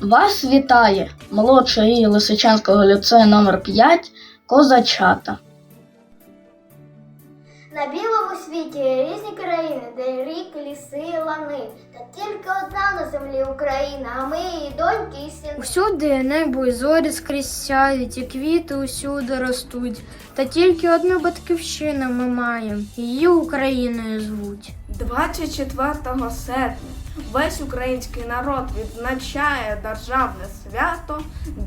Вас вітає молодший її Лисичанського ліцею номер 5 Козачата. Світі є різні країни, де ріки, ліси, лани. Та тільки одна на землі Україна, а ми її доньки і сини. Усюди небо і зорі скрізь сяють, і квіти усюди ростуть. Та тільки одну батьківщину ми маємо, її Україною звуть. 24 серпня весь український народ відзначає державне свято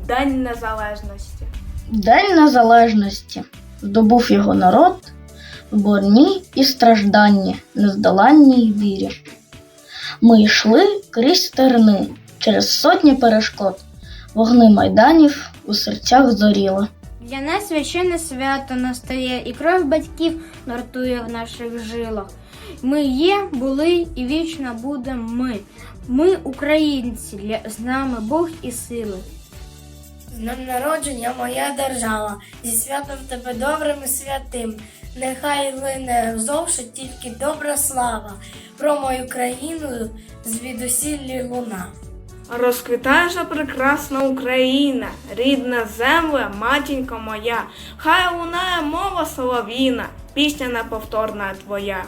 День Незалежності. День Незалежності здобув його народ борні і стражданні, нездоланній вірі. Ми йшли крізь терни, через сотні перешкод, вогни майданів у серцях зоріли. Для нас священне свято настає, і кров батьків нартує в наших жилах. Ми є, були і вічно будемо ми. Ми українці, для з нами Бог і сили. З днем народження моя держава, зі святом тебе добрим і святим. Нехай лине вздовж тільки добра слава, про мою країну звідусіллі луна. Розквітає же прекрасна Україна, рідна земля, матінко моя, хай лунає мова солов'їна, пісня неповторна твоя.